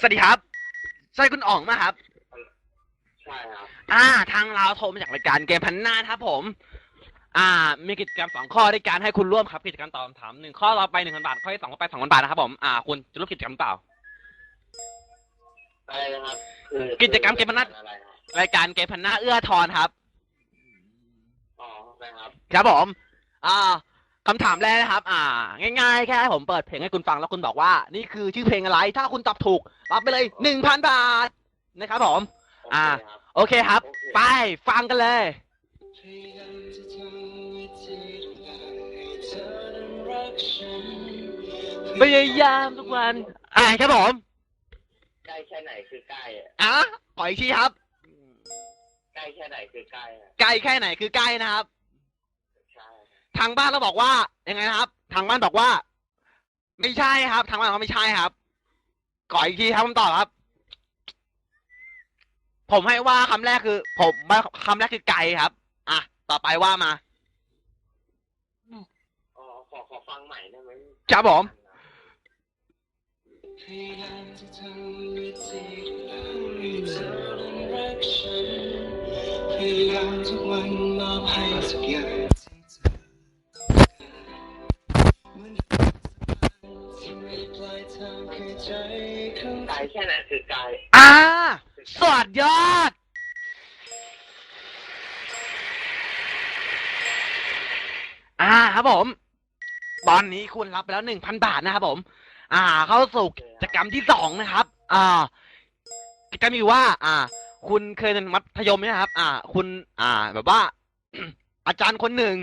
สวัสดีครับ ใช่คุณอ๋องไหมครับ ใช่ครับ อ่า ทางเราโทรมาจากรายการเกมพันหน้าครับผม อ่า มีกิจกรรมสองข้อด้วยการให้คุณร่วมครับ กิจกรรมตอบคำถามหนึ่งข้อเราไปหนึ่งพันบาท ข้อที่สองก็ไปสองพันบาทนะครับผม อ่า คุณจะร่วมกิจกรรมเปล่า อะไรนะครับคือกิจกรรมเกมพนัน อะไรครับรายการเกมพันหน้าเอื้อทอนครับ อ๋อนะครับ ครับผม อ่า คำถามแรกนะครับ อ่า ง่ายๆ แค่ให้ผมเปิดเพลงให้คุณฟังแล้วคุณบอกว่า นี่คือชื่อเพลงอะไร ถ้าคุณตอบถูก รับไปเลยหนึ่งพันบาท นะครับผม อ่า โอเคครับ โอเคครับโอเคไป ฟังกันเลย พยายามทุกวัน อ่าครับผมใกล้แค่ไหนคือใกล้อะอะขออีกทีครับ ใกล้แค่ไหนคือใกล้อะไกลแค่ไหนคือใกล้นะครับใช่ ทางบ้านเราบอกว่ายังไงนะครับ ทางบ้านบอกว่า ไม่ใช่ครับ ทางบ้านเขาไม่ใช่ครับขออีกทีครับคำตอบครับ ผมให้ว่าคำแรกคือ ผมว่าคำแรกคือไกลครับ อะต่อไปว่ามาอ๋อขอขอฟังใหม่ได้ไหมครับผมพยายามทุกวันมอบให้ทุกอย่าง ทางคือใจของไกลแค่ไหนคือไกลอ่าสวัสดยอด อ่าครับผมตอนนี้คุณรับไปแล้วหนึ่งพันบาทนะครับผม อ่า เข้าสู่กิจกรรมที่สองนะครับ อ่า กิจกรรมมีอยู่ว่า อ่า คุณเคยเรียนมัธยมไหมครับ อ่า คุณ อ่า แบบว่า อาจารย์คนหนึ่ง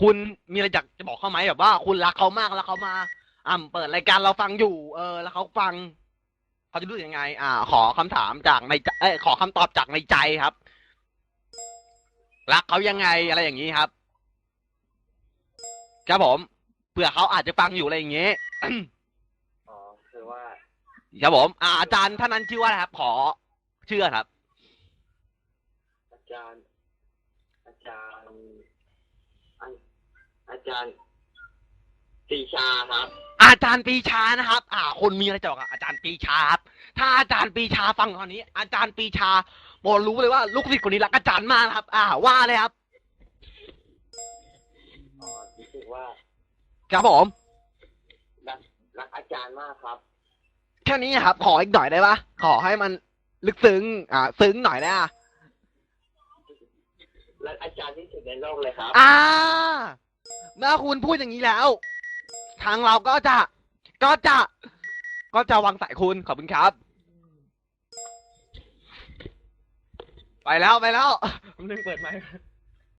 คุณมีอะไรอยากจะบอกเขาไหมแบบว่า คุณรักเขามากแล้วเขามา อ่าเปิดรายการเราฟังอยู่ เออ แล้วเขาฟังเขาจะรู้สึกยังไง อ่า ขอคำถามจากในใจเอ้ยขอคำตอบจากในใจครับ รักเขายังไงอะไรอย่างนี้ครับครับผมเผื่อเขาอาจจะฟังอยู่อะไรอย่างนี้อ๋อคือว่าครับผมอ่าอาจารย์ท่านนั้นชื่อว่าอะไรครับ ขอชื่อครับ อาจารย์ อาจารย์อาอาจารย์ ปรีชาครับ อาจารย์ปรีชานะครับ อ่า คนมีอะไรจะบอกกับอาจารย์ปรีชาครับ ถ้าอาจารย์ปรีชาฟังตอนนี้ อาจารย์ปรีชาบอกรู้เลยว่าลูกศิษย์คนนี้รักอาจารย์มากนะครับ อ่า ว่าเลยครับ อ๋อรู้สึกว่าครับผม รักรักอาจารย์มากครับ แค่นี้ครับ ขออีกหน่อยได้ปะขอให้มันลึกซึ้ง อ่า ซึ้งหน่อยนะ รักอาจารย์ที่สุดในโลกเลยครับ อ่าเมื่อคุณพูดอย่างนี้แล้ว ทางเราก็จะ ก็จะ ก็จะวางสายคุณขอบคุณครับ ไปแล้วไปแล้วผมนึงเปิดไมค์